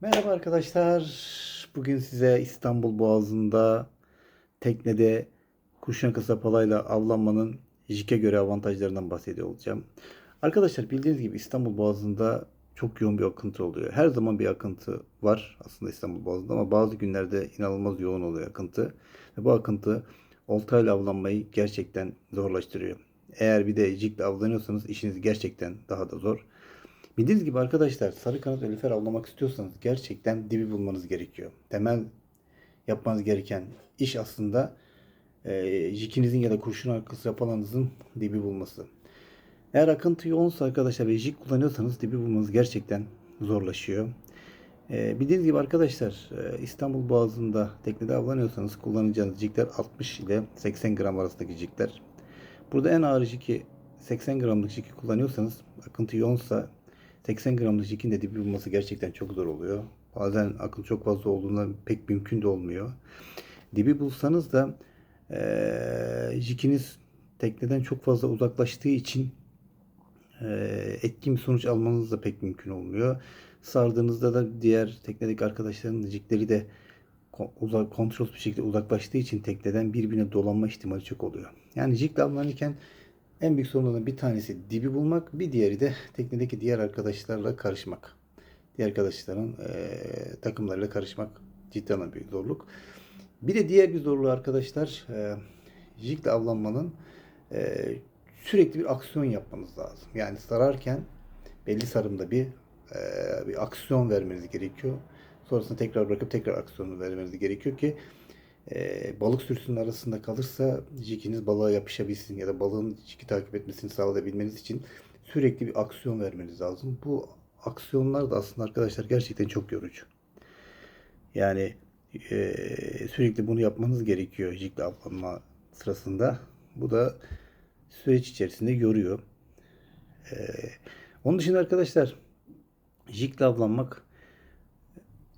Merhaba arkadaşlar. Bugün size İstanbul Boğazı'nda teknede kurşun kısa palayla avlanmanın jike göre avantajlarından bahsediyor olacağım. Arkadaşlar bildiğiniz gibi İstanbul Boğazı'nda çok yoğun bir akıntı oluyor. Her zaman bir akıntı var aslında İstanbul Boğazı'nda ama bazı günlerde inanılmaz yoğun oluyor akıntı. Ve bu akıntı oltayla avlanmayı gerçekten zorlaştırıyor. Eğer bir de jikle avlanıyorsanız işiniz gerçekten daha da zor. Bildiğiniz gibi arkadaşlar sarı kanat ve lüfer avlamak istiyorsanız gerçekten dibi bulmanız gerekiyor. Temel yapmanız gereken iş aslında e, jikinizin ya da kurşun arkası yapalanınızın dibi bulması. Eğer akıntı yoğunsa arkadaşlar ve jik kullanıyorsanız dibi bulmanız gerçekten zorlaşıyor. E, bildiğiniz gibi arkadaşlar e, İstanbul Boğazı'nda teknede avlanıyorsanız kullanacağınız jikler 60 ile 80 gram arasındaki jikler. Burada en ağır jiki 80 gramlık jiki kullanıyorsanız akıntı yoğunsa 80 gramlık jikin de dibi bulması gerçekten çok zor oluyor. Bazen akıl çok fazla olduğunda pek mümkün de olmuyor. Dibi bulsanız da eee jikiniz tekneden çok fazla uzaklaştığı için eee etkin bir sonuç almanız da pek mümkün olmuyor. Sardığınızda da diğer teknedeki arkadaşların jikleri de uzak, kontrolsüz bir şekilde uzaklaştığı için tekneden birbirine dolanma ihtimali çok oluyor. Yani jikle avlanırken en büyük sorunlardan bir tanesi dibi bulmak, bir diğeri de teknedeki diğer arkadaşlarla karışmak. Diğer arkadaşların eee, takımlarıyla karışmak cidden bir zorluk. Bir de diğer bir zorluğu arkadaşlar, eee jikle avlanmanın eee, sürekli bir aksiyon yapmanız lazım. Yani sararken belli sarımda bir eee, bir aksiyon vermeniz gerekiyor. Sonrasında tekrar bırakıp tekrar aksiyonu vermeniz gerekiyor ki e, balık sürüsünün arasında kalırsa jikiniz balığa yapışabilsin ya da balığın jiki takip etmesini sağlayabilmeniz için sürekli bir aksiyon vermeniz lazım. Bu aksiyonlar da aslında arkadaşlar gerçekten çok yorucu. Yani e, sürekli bunu yapmanız gerekiyor jikle avlanma sırasında. Bu da süreç içerisinde yoruyor. E, onun dışında arkadaşlar jikle avlanmak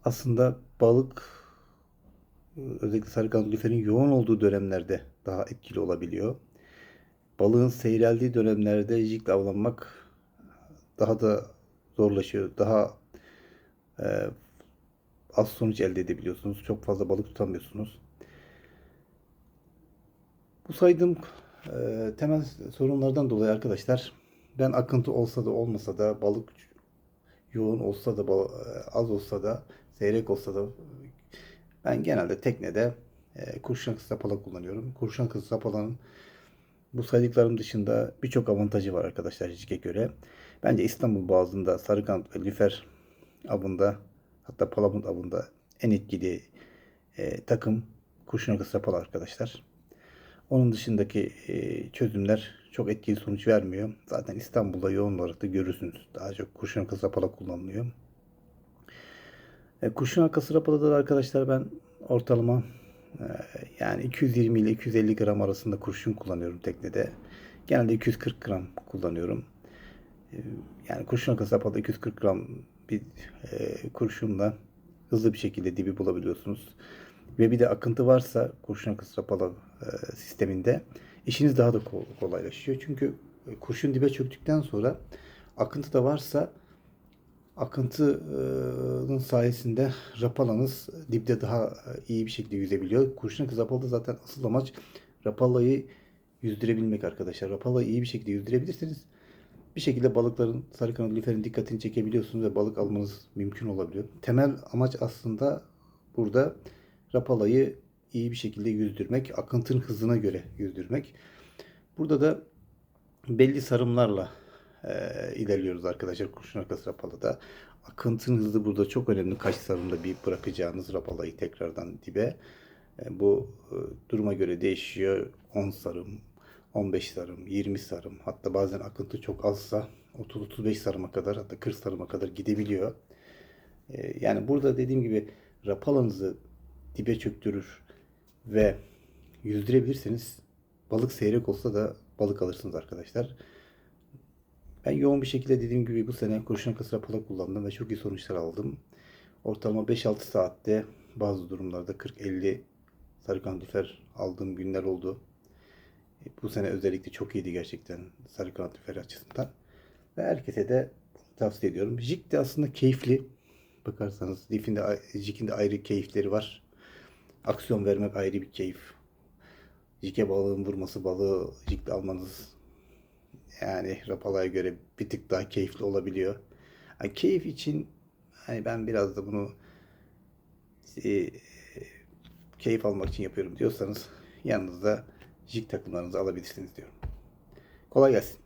aslında balık özellikle sarı kanat lüferin yoğun olduğu dönemlerde daha etkili olabiliyor. Balığın seyreldiği dönemlerde jikle avlanmak daha da zorlaşıyor. Daha e, az sonuç elde edebiliyorsunuz. Çok fazla balık tutamıyorsunuz. Bu saydığım e, temel sorunlardan dolayı arkadaşlar ben akıntı olsa da olmasa da balık yoğun olsa da e, az olsa da seyrek olsa da ben genelde teknede e, kurşun akısı sapala kullanıyorum. Kurşun akısı sapalanın bu saydıklarım dışında birçok avantajı var arkadaşlar Jik'e göre. Bence İstanbul Boğazı'nda Sarıkanat ve Lüfer avında hatta Palamut avında en etkili e, takım kurşun akısı sapala arkadaşlar. Onun dışındaki e, çözümler çok etkili sonuç vermiyor. Zaten İstanbul'da yoğun olarak da görürsünüz. Daha çok kurşun akısı sapala kullanılıyor. E, kurşun arkası rapalıda da arkadaşlar ben ortalama e, yani 220 ile 250 gram arasında kurşun kullanıyorum teknede. Genelde 240 gram kullanıyorum. E, yani kurşun arkası rapalıda 240 gram bir e, kurşunla hızlı bir şekilde dibi bulabiliyorsunuz. Ve bir de akıntı varsa kurşun akısı rapalı e, sisteminde işiniz daha da kol- kolaylaşıyor. Çünkü kurşun dibe çöktükten sonra akıntı da varsa akıntının sayesinde rapalanız dipte daha iyi bir şekilde yüzebiliyor. Kurşun akı rapalada zaten asıl amaç rapalayı yüzdürebilmek arkadaşlar. Rapalayı iyi bir şekilde yüzdürebilirseniz bir şekilde balıkların sarı lüferin dikkatini çekebiliyorsunuz ve balık almanız mümkün olabiliyor. Temel amaç aslında burada rapalayı iyi bir şekilde yüzdürmek, akıntının hızına göre yüzdürmek. Burada da belli sarımlarla e, ilerliyoruz arkadaşlar kurşun arkası rapalıda. Akıntının hızı burada çok önemli. Kaç sarımda bir bırakacağınız rapalayı tekrardan dibe. E, bu e, duruma göre değişiyor. 10 sarım, 15 sarım, 20 sarım. Hatta bazen akıntı çok azsa 30-35 sarıma kadar hatta 40 sarıma kadar gidebiliyor. E, yani burada dediğim gibi rapalanızı dibe çöktürür ve yüzdürebilirseniz balık seyrek olsa da balık alırsınız arkadaşlar. Ben yoğun bir şekilde dediğim gibi bu sene kurşun akısı rapala kullandım ve çok iyi sonuçlar aldım. Ortalama 5-6 saatte bazı durumlarda 40-50 sarı kandifer aldığım günler oldu. E, Bu sene özellikle çok iyiydi gerçekten sarı kandifer açısından. Ve herkese de tavsiye ediyorum. Jig de aslında keyifli. bakarsanız Diff'in de Jig'in de ayrı keyifleri var. Aksiyon vermek ayrı bir keyif. Jig'e balığın vurması balığı Jig'le almanız yani Rapala'ya göre bir tık daha keyifli olabiliyor. Yani keyif için hani ben biraz da bunu e, keyif almak için yapıyorum diyorsanız yanınızda jig takımlarınızı alabilirsiniz diyorum. Kolay gelsin.